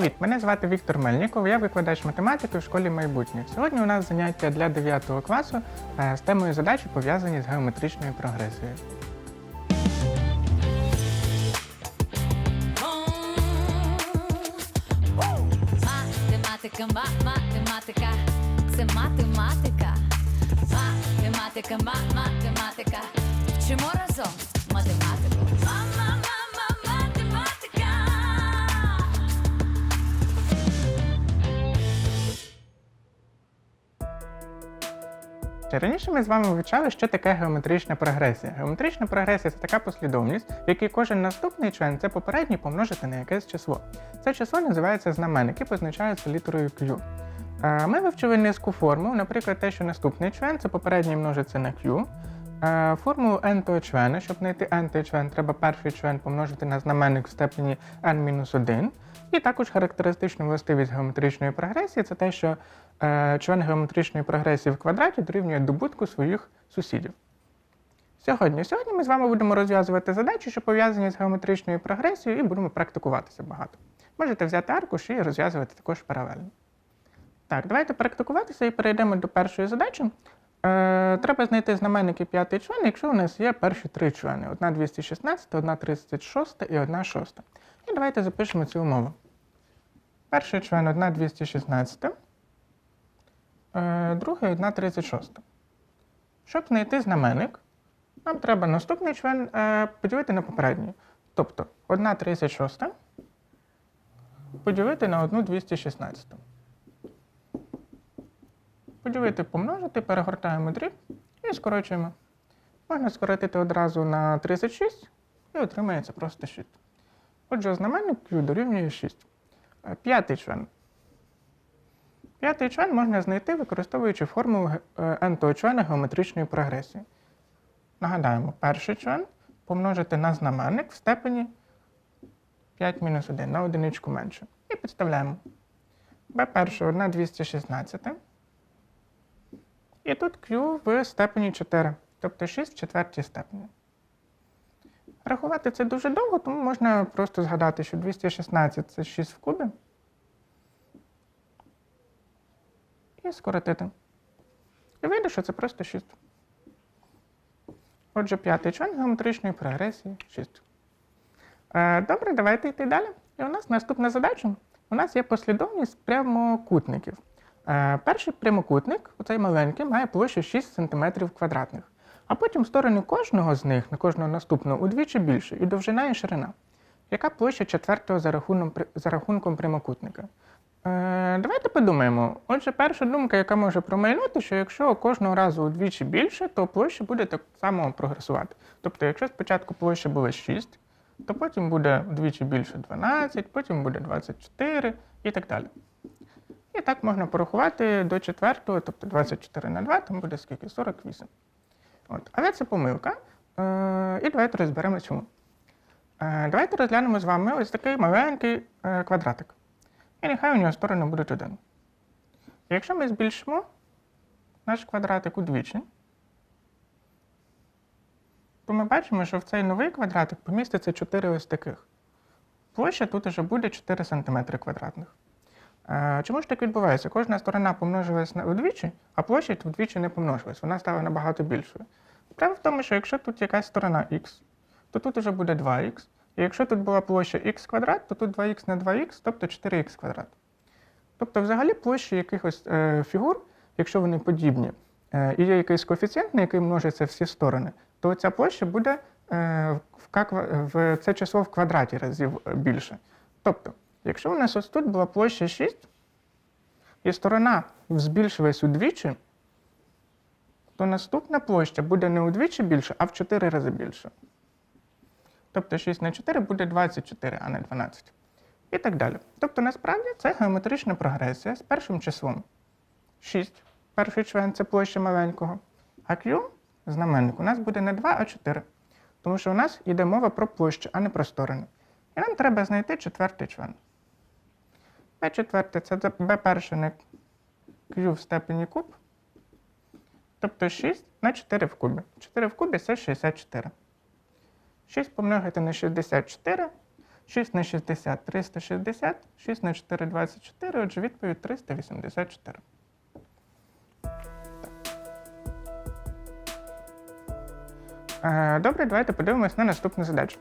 Привіт, мене звати Віктор Мельніков, я викладач математики в школі майбутнє. Сьогодні у нас заняття для 9 класу е, з темою задачі пов'язані з геометричною прогресією. Математика, математика, це математика. Математика, ма- математика. Вчимо разом математику. Раніше ми з вами вивчали, що таке геометрична прогресія. Геометрична прогресія це така послідовність, в якій кожен наступний член це попередній помножити на якесь число. Це число називається знаменник і позначається літерою Q. Е, Ми вивчили низку формул, наприклад, те, що наступний член це попередній множиться на Q. Е, Формулу n-того члена, щоб знайти n-той член, треба перший член помножити на знаменник в степені n-1. І також характеристична властивість геометричної прогресії це те, що член геометричної прогресії в квадраті дорівнює добутку своїх сусідів. Сьогодні, сьогодні ми з вами будемо розв'язувати задачі, що пов'язані з геометричною прогресією, і будемо практикуватися багато. Можете взяти аркуш і розв'язувати також паралельно. Так, давайте практикуватися і перейдемо до першої задачі. Е, треба знайти знаменники п'ятий член, якщо у нас є перші три члени: одна 216, одна 36 і одна 6. І давайте запишемо цю умову. Перший член одна 216, е, другий одна 36. Щоб знайти знаменник, нам треба наступний член е, поділити на попередній. Тобто 1 36 поділити на 1 216. Поділити, помножити, перегортаємо дріб і скорочуємо. Можна скоротити одразу на 36 і отримається просто 6. Отже, знаменник Q дорівнює 6. Е, П'ятий член. П'ятий член можна знайти, використовуючи формулу е, n-того члена геометричної прогресії. Нагадаємо, перший член помножити на знаменник в степені 5 мінус 1 на одиничку менше. І підставляємо. b перше 1 216. І тут Q в степені 4, тобто 6 в четвертій степені. Рахувати це дуже довго, тому можна просто згадати, що 216 це 6 в кубі. І скоротити. І вийде, що це просто 6. Отже, п'ятий член геометричної прогресії 6. Е, Добре, давайте йти далі. І у нас наступна задача. У нас є послідовність прямокутників. Е, Перший прямокутник, оцей маленький, має площу 6 см квадратних. А потім сторони кожного з них, на кожного наступного, удвічі більше, і довжина і ширина. Яка площа четвертого за, рахунком прямокутника? Е, давайте подумаємо. Отже, перша думка, яка може промайнути, що якщо кожного разу удвічі більше, то площа буде так само прогресувати. Тобто, якщо спочатку площа була 6, то потім буде вдвічі більше 12, потім буде 24 і так далі. І так можна порахувати до четвертого, тобто 24 на 2, там буде скільки? 48. От. Але це помилка. Е, і давайте розберемо чому. Е, давайте розглянемо з вами ось такий маленький квадратик. І нехай у нього сторони будуть один. І якщо ми збільшимо наш квадратик удвічі, то ми бачимо, що в цей новий квадратик поміститься 4 ось таких. Площа тут вже буде 4 см квадратних. Е, Чому ж так відбувається? Кожна сторона помножилась удвічі, а площа вдвічі не помножилась, вона стала набагато більшою. Справа в тому, що якщо тут якась сторона х, то тут вже буде 2х. І якщо тут була площа х квадрат, то тут 2х на 2х, тобто 4х квадрат. Тобто, взагалі, площі якихось е, фігур, якщо вони подібні, е, і є якийсь коефіцієнт, на який множаться всі сторони, то ця площа буде е, в, к в це число в квадраті разів е, більше. Тобто, якщо у нас ось тут була площа 6, і сторона збільшилась удвічі, то наступна площа буде не удвічі більше, а в 4 рази більше. Тобто 6 на 4 буде 24, а не 12. І так далі. Тобто, насправді це геометрична прогресія з першим числом. 6. Перший член це площа маленького. А Q, знаменник, у нас буде не 2, а 4. Тому що у нас йде мова про площу, а не про сторони. І нам треба знайти четвертий член. b четверте це b перше на Q в степені куб. Тобто 6 на 4 в кубі. 4 в кубі це 64. 6 помножити на 64. 6 на 60 360, 6 на 4 24, отже, відповідь 384. Е, Добре, давайте подивимось на наступну задачу.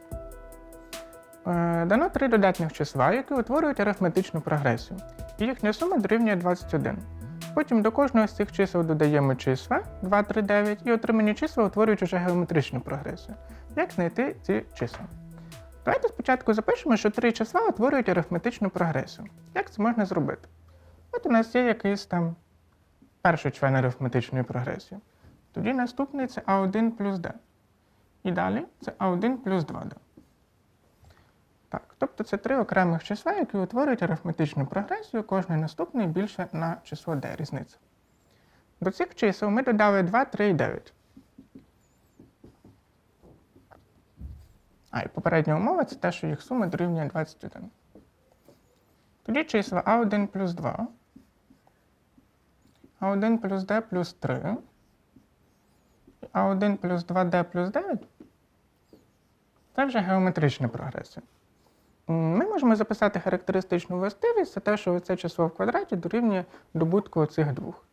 Е, Дано три додатних числа, які утворюють арифметичну прогресію. Їхня сума дорівнює 21. Потім до кожного з цих чисел додаємо числа 2, 3, 9 і отримані числа утворюють уже геометричну прогресію. Як знайти ці числа? Давайте спочатку запишемо, що три числа утворюють арифметичну прогресію. Як це можна зробити? От у нас є якийсь там перший член арифметичної прогресії. Тоді наступний це А1 плюс d. І далі це А1 плюс 2d. Так, тобто це три окремих числа, які утворюють арифметичну прогресію, кожне наступне більше на число d різниця. До цих чисел ми додали 2, 3 і 9. А, і попередня умова це те, що їх сума дорівнює 21. Тоді числа А1 плюс 2, А1 плюс d плюс 3, А1 плюс 2d плюс 9 це вже геометрична прогресія. Ми можемо записати характеристичну властивість, це те, що це число в квадраті дорівнює добутку цих двох.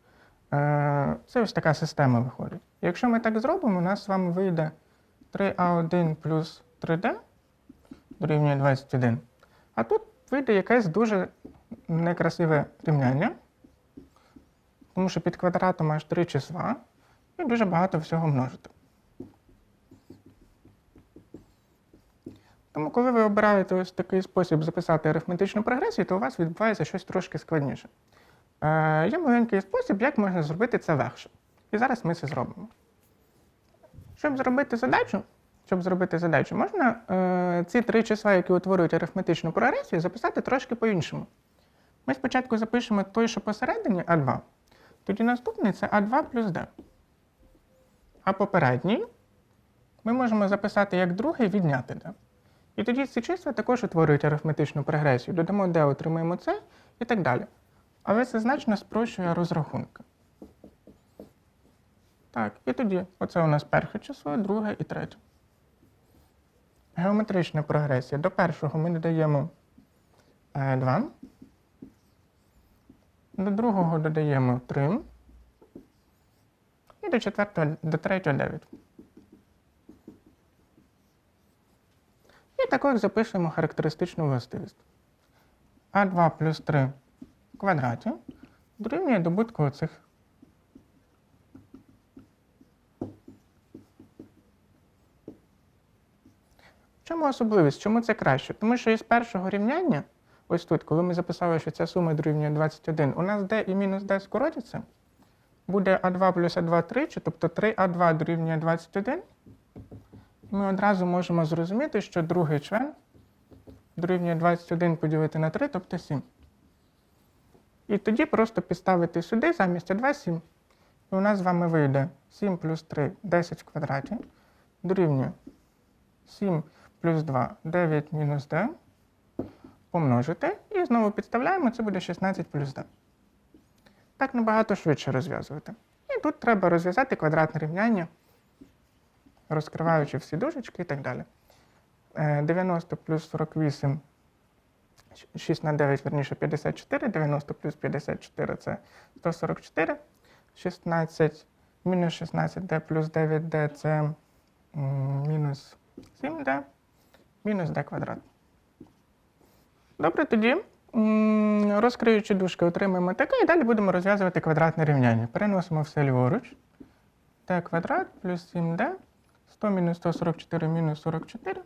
Е, Це ось така система виходить. Якщо ми так зробимо, у нас з вами вийде 3а1 плюс 3d дорівнює 21. А тут вийде якесь дуже некрасиве рівняння, тому що під квадратом аж три числа і дуже багато всього множити. Тому, коли ви обираєте ось такий спосіб записати арифметичну прогресію, то у вас відбувається щось трошки складніше. Е, є маленький спосіб, як можна зробити це легше. І зараз ми це зробимо. Щоб зробити задачу, щоб зробити задачу, можна е, ці три числа, які утворюють арифметичну прогресію, записати трошки по-іншому. Ми спочатку запишемо той, що посередині А2. Тоді наступний це А2 плюс d. А попередній ми можемо записати як другий відняти d. І тоді ці числа також утворюють арифметичну прогресію. Додамо d, отримаємо c і так далі. Але це значно спрощує розрахунки. Так, і тоді оце у нас перше число, друге і третє. Геометрична прогресія. До першого ми додаємо е, 2. До другого додаємо 3. І до четвертого, до третього 9. І також запишемо характеристичну властивість. А2 плюс 3 в квадраті дорівнює добутку оцих. Чому особливість? Чому це краще? Тому що із першого рівняння, ось тут, коли ми записали, що ця сума дорівнює 21, у нас d і мінус d скоротяться. Буде А2 плюс А2 тричі, тобто 3А2 дорівнює 21. Ми одразу можемо зрозуміти, що другий член дорівнює 21 поділити на 3, тобто 7. І тоді просто підставити сюди замість 2 7. І у нас з вами вийде 7 плюс 3 10 в квадраті. Дорівнює 7 плюс 2 9 мінус d. Помножити. І знову підставляємо, це буде 16 плюс d. Так набагато швидше розв'язувати. І тут треба розв'язати квадратне рівняння розкриваючи всі дужечки і так далі. Е, 90 плюс 48, 6 на 9, верніше 54, 90 плюс 54 це 144, 16, мінус 16d плюс 9d це мінус 7d, мінус d квадрат. Добре, тоді, розкриючи дужки, отримаємо таке, і далі будемо розв'язувати квадратне рівняння. Переносимо все ліворуч. d квадрат плюс 7d 100 мінус 144 мінус 44.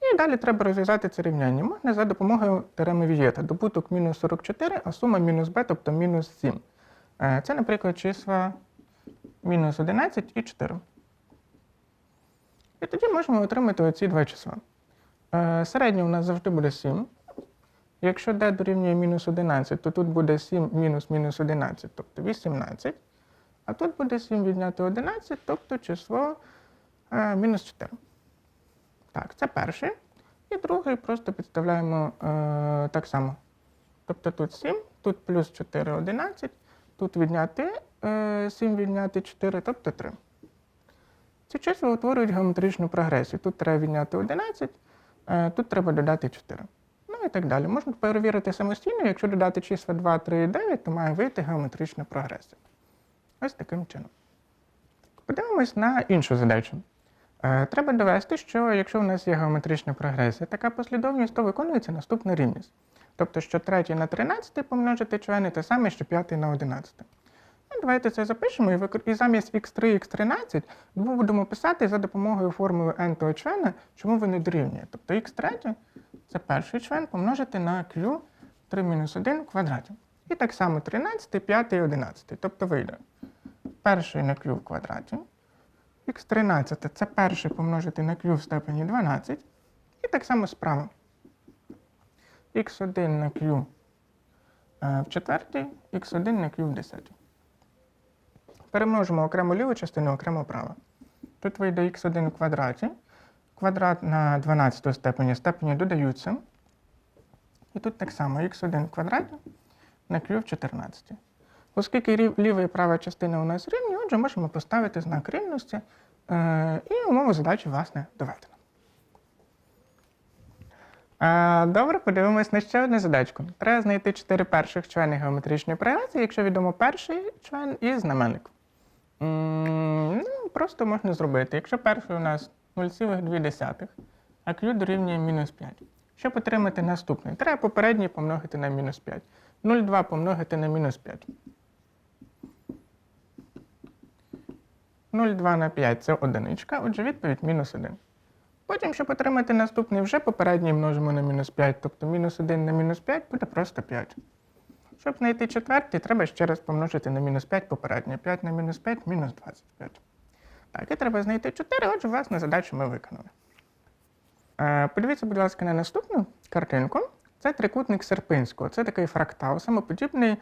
І далі треба розв'язати це рівняння. Можна за допомогою теореми Вієта. Добуток мінус 44, а сума мінус b, тобто мінус 7. Е, Це, наприклад, числа мінус 11 і 4. І тоді можемо отримати оці два числа. Е, Середнє у нас завжди буде 7. Якщо d дорівнює мінус 11, то тут буде 7 мінус мінус 11, тобто 18. А тут буде 7 відняти 11, тобто число мінус 4. Так, це перший. І другий просто підставляємо е, так само. Тобто тут 7, тут плюс 4 11, тут відняти е, 7 відняти 4, тобто 3. Ці числа утворюють геометричну прогресію. Тут треба відняти 11, Е, Тут треба додати 4. Ну і так далі. Можна перевірити самостійно, якщо додати числа 2, 3 і 9, то має вийти геометрична прогресія. Ось таким чином. Подивимось на іншу задачу. Е, Треба довести, що якщо у нас є геометрична прогресія, така послідовність, то виконується наступна рівність. Тобто, що третій на 13 помножити члени, те саме, що п'ятий на 11. Ну, давайте це запишемо і, викор- і замість x3 x13 ми будемо писати за допомогою формули n-того члена, чому вони дорівнює. Тобто x3 це перший член помножити на q 3 мінус 1 в квадраті. І так само 13, 5 і 11. Тобто вийде перший на q в квадраті. Х13 це перший помножити на q в степені 12. І так само справа. х1 на q е, в четвертій, х1 на q в десятій. Перемножимо окремо ліву частину, окремо праву. Тут вийде х1 в квадраті. Квадрат на 12 степені степені додаються. І тут так само х1 в квадраті на q в 14. Оскільки ліва і права частина у нас рівні, отже, можемо поставити знак рівності е, і умову задачі, власне, доведено. Е, добре, подивимось на ще одну задачку. Треба знайти чотири перших члени геометричної прогресії, якщо відомо перший член і знаменник. Ну, просто можна зробити. Якщо перший у нас 0,2, а q дорівнює мінус 5. Щоб отримати наступний, треба попередній помножити на мінус 5. 0,2 помножити на мінус 5. 0,2 на 5 це одиничка, отже, відповідь мінус 1. Потім, щоб отримати наступний, вже попередній множимо на мінус 5, тобто мінус 1 на мінус 5 буде просто 5. Щоб знайти четвертий, треба ще раз помножити на мінус 5 попереднє. 5 на мінус 5 мінус 25. Так, і треба знайти 4, отже, власне, задачу ми виконали. Е, подивіться, будь ласка, на наступну картинку. Це трикутник Серпинського. Це такий фрактал, самоподібний,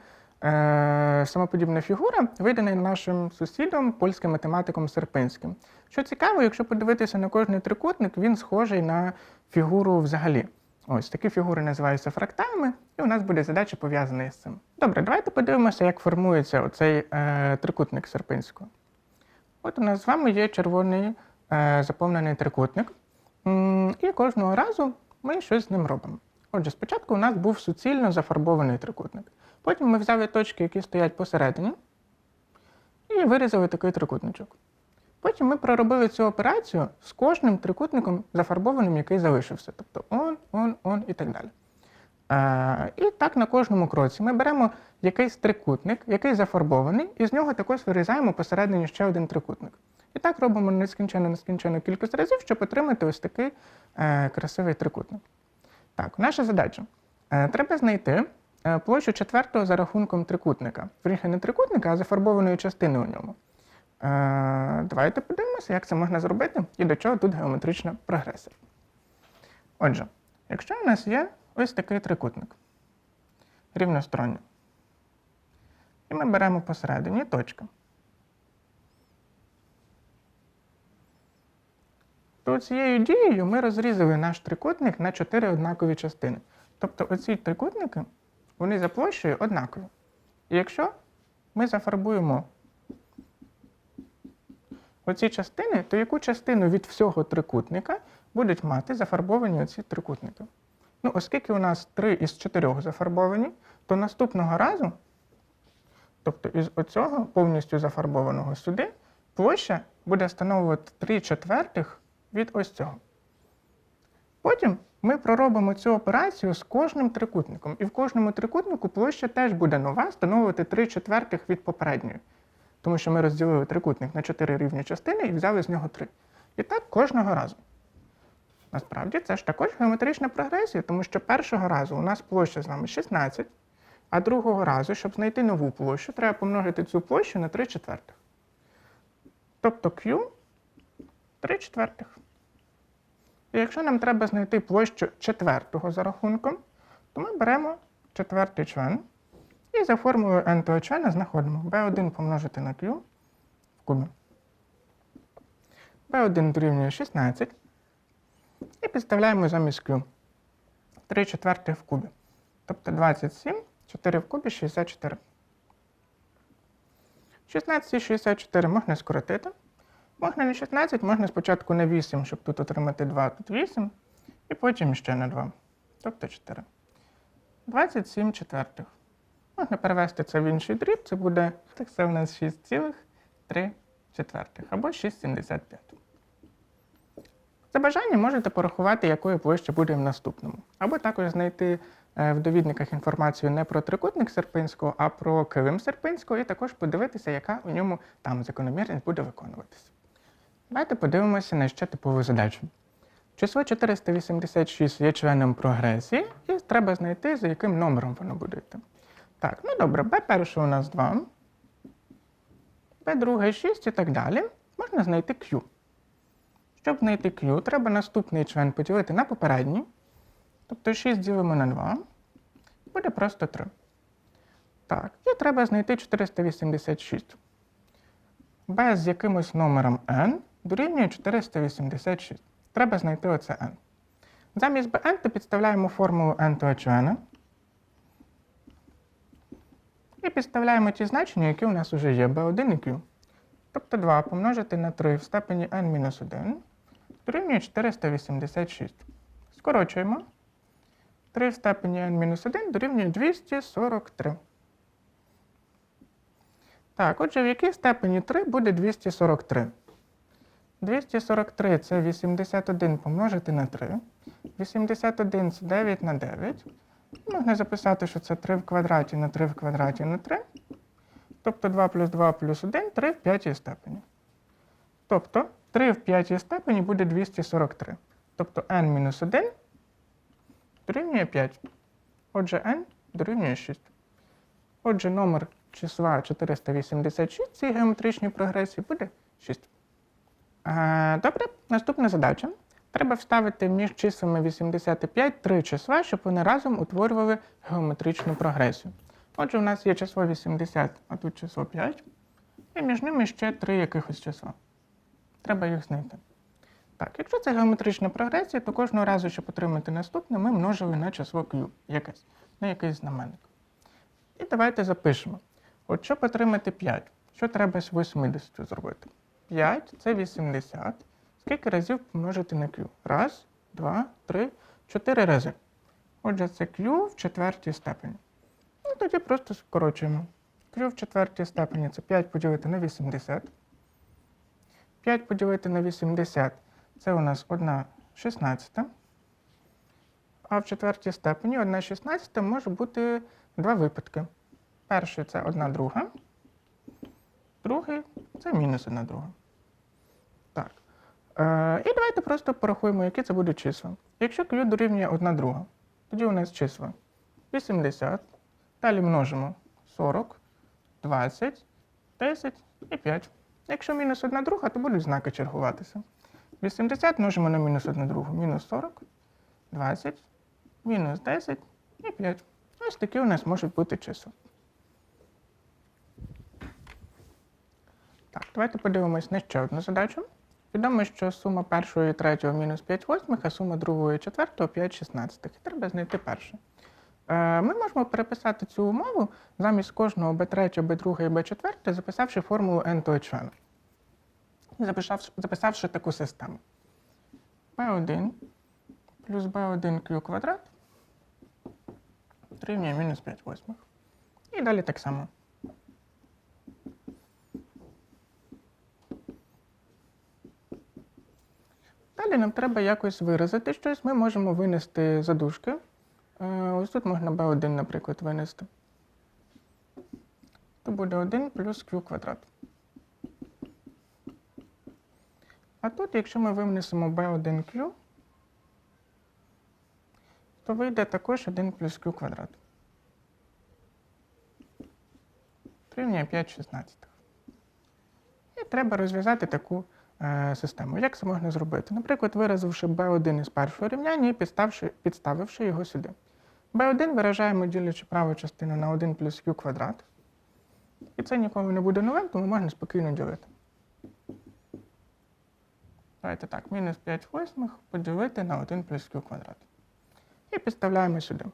самоподібна фігура, виданий нашим сусідом, польським математиком Серпинським. Що цікаво, якщо подивитися на кожний трикутник, він схожий на фігуру взагалі. Ось такі фігури називаються фракталами, і у нас буде задача пов'язана з цим. Добре, давайте подивимося, як формується оцей е, трикутник Серпинського. От у нас з вами є червоний е, заповнений трикутник. І кожного разу ми щось з ним робимо. Отже, спочатку у нас був суцільно зафарбований трикутник. Потім ми взяли точки, які стоять посередині, і вирізали такий трикутничок. Потім ми проробили цю операцію з кожним трикутником зафарбованим, який залишився. Тобто он, он, он і так далі. Е, і так на кожному кроці ми беремо якийсь трикутник, який зафарбований, і з нього також вирізаємо посередині ще один трикутник. І так робимо нескінченно нескінченну кількість разів, щоб отримати ось такий е, красивий трикутник. Так, наша задача. Е, треба знайти площу четвертого за рахунком трикутника. Вірніше, не трикутника, а зафарбованої частини у ньому. Е, давайте подивимося, як це можна зробити і до чого тут геометрична прогресія. Отже, якщо у нас є ось такий трикутник рівносторонній, і ми беремо посередині точка. То цією дією ми розрізали наш трикутник на чотири однакові частини. Тобто оці трикутники, вони за площею однакові. І якщо ми зафарбуємо оці частини, то яку частину від всього трикутника будуть мати зафарбовані оці трикутники? Ну, оскільки у нас три із чотирьох зафарбовані, то наступного разу, тобто із оцього повністю зафарбованого сюди, площа буде становити 3 четвертих від ось цього. Потім ми проробимо цю операцію з кожним трикутником. І в кожному трикутнику площа теж буде нова, становити 3 четвертих від попередньої. Тому що ми розділили трикутник на 4 рівні частини і взяли з нього 3. І так кожного разу. Насправді це ж також геометрична прогресія, тому що першого разу у нас площа з вами 16, а другого разу, щоб знайти нову площу, треба помножити цю площу на 3 четвертих. Тобто Q 3 четвертих. І якщо нам треба знайти площу четвертого за рахунком, то ми беремо четвертий член і за формулою n того члена знаходимо b1 помножити на q в кубі. b1 дорівнює 16. І підставляємо замість q 3 четвертих в кубі. Тобто 27, 4 в кубі 64. 16 і 64 можна скоротити. Можна не 16, можна спочатку на 8, щоб тут отримати 2, тут 8. І потім ще на 2. Тобто 4. 27 четвертих. Можна перевести це в інший дріб, це буде так це у нас 6,3 четвертих або 6,75. За бажанням можете порахувати, якою площа буде в наступному. Або також знайти е, в довідниках інформацію не про трикутник Серпинського, а про килим Серпинського, і також подивитися, яка у ньому там закономірність буде виконуватися. Давайте подивимося на ще типову задачу. Число 486 є членом прогресії, і треба знайти, за яким номером воно буде йти. Так, ну добре, b перше у нас 2, b друге 6 і так далі. Можна знайти Q. Щоб знайти Q, треба наступний член поділити на попередній. Тобто 6 ділимо на 2. Буде просто 3. Так, і треба знайти 486. b з якимось номером n дорівнює 486. Треба знайти оце n. Замість bn то підставляємо формулу n того члена. І підставляємо ті значення, які у нас вже є, b1 і q. Тобто 2 помножити на 3 в степені n-1 дорівнює 486. Скорочуємо. 3 в степені n-1 дорівнює 243. Так, отже, в якій степені 3 буде 243? 243 це 81 помножити на 3. 81 це 9 на 9. Можна записати, що це 3 в квадраті на 3 в квадраті на 3. Тобто 2 плюс 2 плюс 1 3 в п'ятій степені. Тобто 3 в п'ятій степені буде 243. Тобто n-1 дорівнює 5. Отже, n дорівнює 6. Отже, номер числа 486 в цій геометричній прогресії буде 6. Е, Добре, наступна задача. Треба вставити між числами 85 три числа, щоб вони разом утворювали геометричну прогресію. Отже, у нас є число 80, а тут число 5, і між ними ще три якихось числа. Треба їх знайти. Так, якщо це геометрична прогресія, то кожного разу, щоб отримати наступне, ми множили на число q якесь, на якийсь знаменник. І давайте запишемо. От щоб отримати 5, що треба з 80 зробити? 5 це 80. Скільки разів помножити на q? Раз, два, три, чотири рази. Отже, це q в четвертій степені. Ну, тоді просто скорочуємо. q в четвертій степені це 5 поділити на 80. 5 поділити на 80 це у нас 1 шістнадцята. А в четвертій степені 1 шістнадцята може бути два випадки. Перший це 1 друга. Другий це мінус 1 друга. Так. Е, і давайте просто порахуємо, які це будуть числа. Якщо q дорівнює 1 друга, тоді у нас числа 80. Далі множимо 40, 20, 10 і 5. Якщо мінус 1 друга, то будуть знаки чергуватися. 80 множимо на мінус 1 другу. Мінус 40, 20, мінус 10 і 5. Ось такі у нас можуть бути числа. Давайте подивимось на ще одну задачу. Відомо, що сума першого і третього мінус 5 восьмих, а сума другого і четвертого 5 шістнадцятих. І треба знайти перше. Е, Ми можемо переписати цю умову замість кожного b3, b2 і b4, записавши формулу n того члена. Записавши, записавши таку систему. b1 плюс b1q квадрат дорівнює мінус 5 восьмих. І далі так само. Далі нам треба якось виразити щось. Ми можемо винести задушки. Е, Ось тут можна b1, наприклад, винести. То буде 1 плюс q квадрат. А тут, якщо ми винесемо b1q, то вийде також 1 плюс q квадрат. Рівнює 5 шістнадцятих. І треба розв'язати таку систему. Як це можна зробити? Наприклад, виразивши b1 із першого рівняння і підставивши його сюди. b1 виражаємо, ділячи праву частину на 1 плюс q квадрат. І це ніколи не буде новим, тому можна спокійно ділити. Давайте так, мінус 5 восьмих поділити на 1 плюс q квадрат. І підставляємо сюди.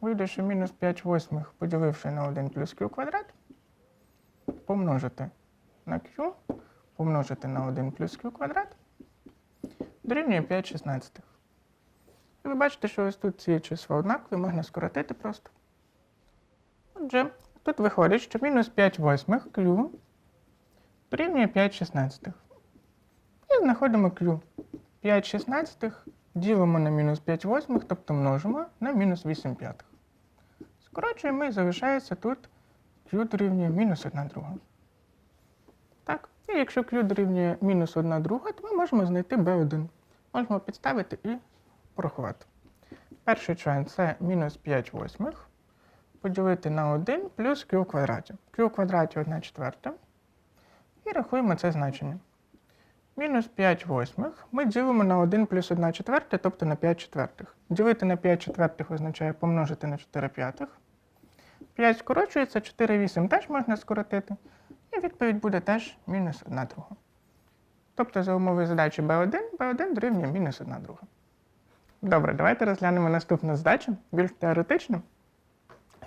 Вийде, що мінус 5 восьмих, поділивши на 1 плюс q квадрат, помножити на q, помножити на 1 плюс q квадрат, дорівнює 5 шістнадцятих. І ви бачите, що ось тут ці числа однакові, можна скоротити просто. Отже, тут виходить, що мінус 5 восьмих q дорівнює 5 шістнадцятих. І знаходимо q. 5 шістнадцятих ділимо на мінус 5 восьмих, тобто множимо на мінус 8 п'ятих. Скорочуємо і залишається тут q дорівнює мінус 1 друга. Так. І якщо q дорівнює мінус 1 друга, то ми можемо знайти b1. Можемо підставити і порахувати. Перший член це мінус 5 восьмих. Поділити на 1 плюс q в квадраті. q в квадраті 1 четверта. І рахуємо це значення. Мінус 5 восьмих ми ділимо на 1 плюс 1 четверта, тобто на 5 четвертих. Ділити на 5 четвертих означає помножити на 4 п'ятих. 5 скорочується, 4 8 теж можна скоротити. І відповідь буде теж мінус 1 друга. Тобто за умови задачі B1, B1 дорівнює мінус 1 друга. Добре, давайте розглянемо наступну задачу, більш теоретично.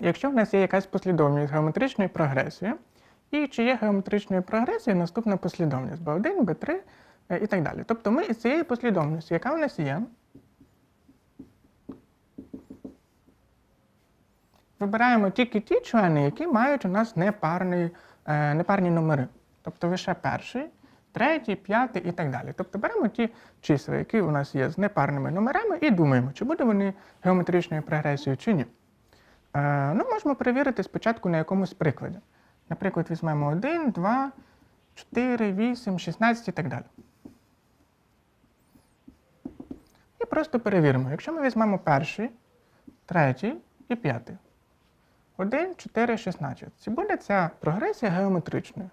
Якщо в нас є якась послідовність геометричної прогресії, і чи є геометричною прогресією наступна послідовність B1, B3 е, і так далі. Тобто ми із цієї послідовності, яка в нас є, вибираємо тільки ті члени, які мають у нас непарні, е, непарні номери. Тобто лише перший, третій, п'ятий і так далі. Тобто беремо ті числа, які у нас є з непарними номерами, і думаємо, чи буде вони геометричною прогресією чи ні. Е, ну, можемо перевірити спочатку на якомусь прикладі. Наприклад, візьмемо 1, 2, 4, 8, 16 і так далі. І просто перевіримо. Якщо ми візьмемо перший, третій і п'ятий. 1, 4, 16. Чи буде ця прогресія геометричною?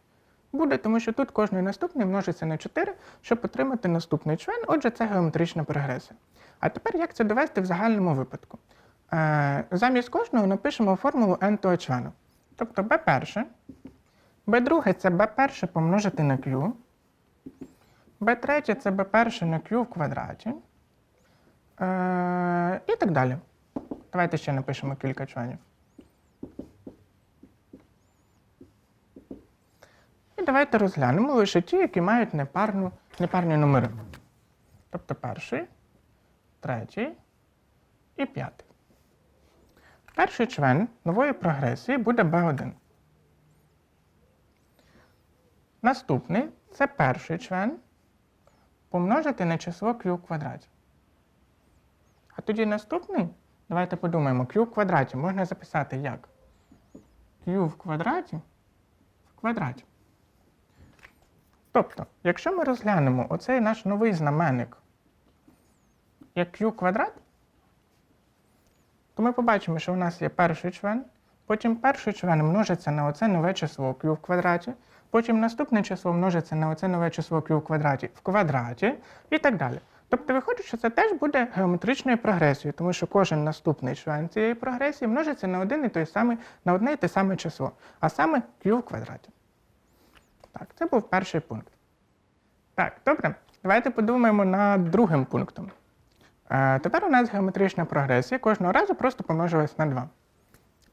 Буде, тому що тут кожний наступний множиться на 4, щоб отримати наступний член, отже, це геометрична прогресія. А тепер як це довести в загальному випадку? Е, замість кожного напишемо формулу n-того члену. Тобто b перше, b друге це b перше помножити на q, b третє це b перше на q в квадраті. Е, і так далі. Давайте ще напишемо кілька членів. Давайте розглянемо лише ті, які мають непарну, непарні номери. Тобто перший, третій і п'ятий. Перший член нової прогресії буде B1. Наступний це перший член помножити на число q в квадраті. А тоді наступний, давайте подумаємо, q в квадраті можна записати як? q в квадраті в квадраті. Тобто, якщо ми розглянемо оцей наш новий знаменник як q квадрат, то ми побачимо, що у нас є перший член, потім перший член множиться на оце нове число q в квадраті, потім наступне число множиться на оце нове число q в квадраті в квадраті і так далі. Тобто виходить, що це теж буде геометричною прогресією, тому що кожен наступний член цієї прогресії множиться на один і той самий, на одне і те саме число, а саме q в квадраті. Так, це був перший пункт. Так, добре. Давайте подумаємо над другим пунктом. Е, тепер у нас геометрична прогресія кожного разу просто помножилась на 2.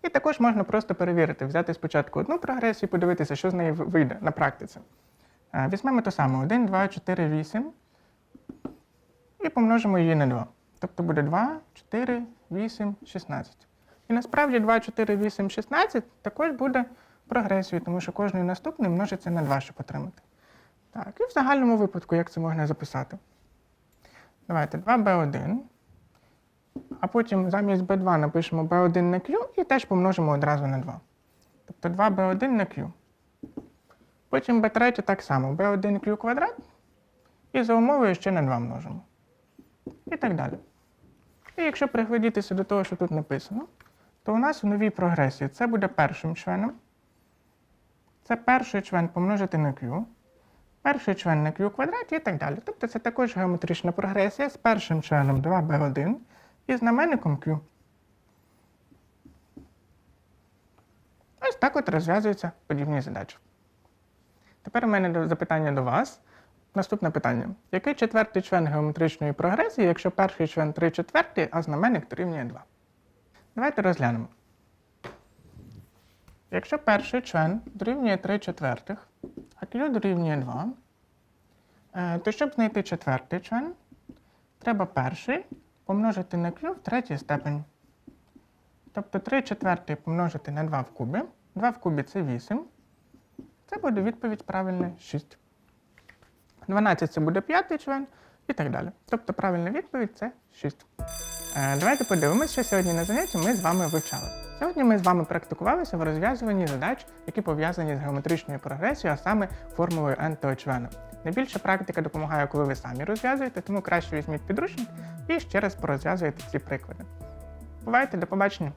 І також можна просто перевірити, взяти спочатку одну прогресію, і подивитися, що з неї вийде на практиці. Е, візьмемо ту саму 1, 2, 4, 8 і помножимо її на 2. Тобто буде 2, 4, 8, 16. І насправді 2, 4, 8, 16 також буде прогресією, тому що кожний наступний множиться на 2, щоб отримати. Так, і в загальному випадку, як це можна записати? Давайте 2b1. А потім замість b2 напишемо b1 на q і теж помножимо одразу на 2. Тобто 2b1 на q. Потім b3 так само, b1 q квадрат. І за умовою ще на 2 множимо. І так далі. І якщо приглядітися до того, що тут написано, то у нас у новій прогресії це буде першим членом. Це перший член помножити на q. Перший член на q квадраті і так далі. Тобто це також геометрична прогресія з першим членом 2b1 і знаменником q. Ось так от розв'язуються подібні задачі. Тепер у мене запитання до вас. Наступне питання. Який четвертий член геометричної прогресії, якщо перший член 3 четвертий, а знаменник дорівнює 2? Давайте розглянемо. Якщо перший член дорівнює 3 четвертих, а q дорівнює 2, е, то щоб знайти четвертий член, треба перший помножити на q в третій степені. Тобто 3 четвертої помножити на 2 в кубі. 2 в кубі це 8. Це буде відповідь правильна 6. 12 це буде п'ятий член і так далі. Тобто правильна відповідь це 6. Е, давайте подивимося, що сьогодні на занятті ми з вами вивчали. Сьогодні ми з вами практикувалися в розв'язуванні задач, які пов'язані з геометричною прогресією, а саме формулою n члена. Найбільше практика допомагає, коли ви самі розв'язуєте, тому краще візьміть підручник і ще раз порозв'язуєте ці приклади. Бувайте, до побачення!